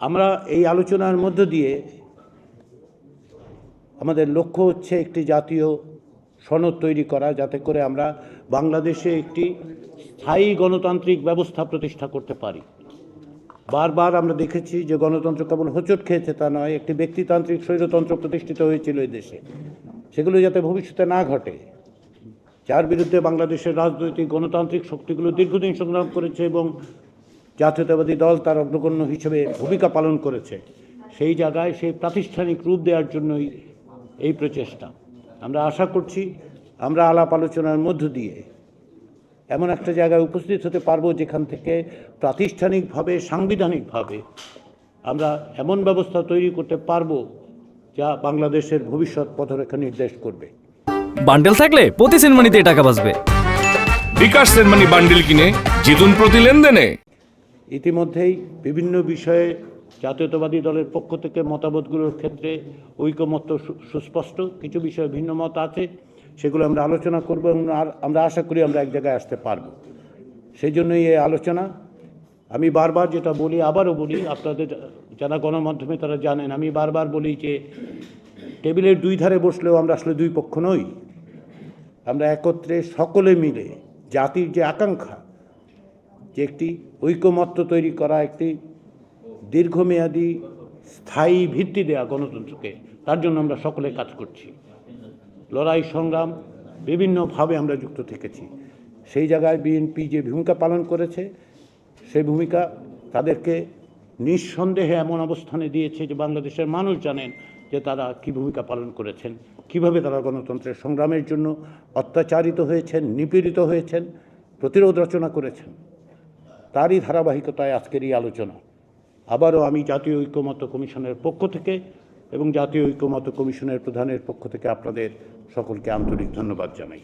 আমরা এই আলোচনার মধ্য দিয়ে আমাদের লক্ষ্য হচ্ছে একটি জাতীয় সনদ তৈরি করা, যাতে করে আমরা বাংলাদেশে একটি স্থায়ী গণতান্ত্রিক ব্যবস্থা প্রতিষ্ঠা করতে পারি। বারবার আমরা দেখেছি যে গণতন্ত্র কেবল হোঁচট খেয়েছে তা নয়, একটি ব্যক্তিতান্ত্রিক স্বৈরতন্ত্র প্রতিষ্ঠিত হয়েছিল এই দেশে। সেগুলো যাতে ভবিষ্যতে না ঘটে, যার বিরুদ্ধে বাংলাদেশের রাজনৈতিক গণতান্ত্রিক শক্তিগুলো দীর্ঘদিন সংগ্রাম করেছে এবং জাতীয়তাবাদী দল তার অগ্রগণ্য হিসেবে ভূমিকা পালন করেছে। সেই জায়গায় সেই প্রাতিষ্ঠানিক রূপ দেওয়ার জন্যই এই প্রচেষ্টা। আমরা আশা করছি আমরা আলাপ আলোচনার মধ্য দিয়ে এমন একটা জায়গায় উপস্থিত হতে পারব যেখান থেকে প্রাতিষ্ঠানিকভাবে সাংবিধানিকভাবে আমরা এমন ব্যবস্থা তৈরি করতে পারব যা বাংলাদেশের ভবিষ্যৎ পথরেখা নির্দেশ করবে। বান্ডেল থাকলে প্রতি সেনমানিতে টাকা বাঁচবে। বিকাশ সেনমানি বান্ডেল কিনে জিতুন প্রতি লেনদেনে। ইতিমধ্যেই বিভিন্ন বিষয়ে জাতীয়তাবাদী দলের পক্ষ থেকে মতামতগুলোর ক্ষেত্রে ঐকমত্য সুস্পষ্ট, কিছু বিষয়ে ভিন্ন মত আছে, সেগুলো আমরা আলোচনা করব এবং আমরা আশা করি আমরা এক জায়গায় আসতে পারব। সেই জন্যই এই আলোচনা। আমি বারবার যেটা বলি, আবারও বলি, আপনাদের যারা গণমাধ্যমে তারা জানেন, আমি বারবার বলি যে টেবিলের দুই ধারে বসলেও আমরা আসলে দুই পক্ষ নই। আমরা একত্রে সকলে মিলে জাতির যে আকাঙ্ক্ষা যে একটি ঐকমত্য তৈরি করা, একটি দীর্ঘমেয়াদী স্থায়ী ভিত্তি দেয়া গণতন্ত্রকে, তার জন্য আমরা সকলে কাজ করছি। লড়াই, সংগ্রাম বিভিন্নভাবে আমরা যুক্ত থেকেছি। সেই জায়গায় বিএনপি যে ভূমিকা পালন করেছে সেই ভূমিকা তাদেরকে নিঃসন্দেহে এমন অবস্থানে দিয়েছে যে বাংলাদেশের মানুষ জানেন যে তারা কী ভূমিকা পালন করেছেন, কীভাবে তারা গণতন্ত্রের সংগ্রামের জন্য অত্যাচারিত হয়েছেন, নিপীড়িত হয়েছেন, প্রতিরোধ রচনা করেছেন। তারই ধারাবাহিকতায় আজকের এই আলোচনা। আবারও আমি জাতীয় ঐক্যমত কমিশনের পক্ষ থেকে এবং জাতীয় ঐক্যমত কমিশনের প্রধানের পক্ষ থেকে আপনাদের সকলকে আন্তরিক ধন্যবাদ জানাই।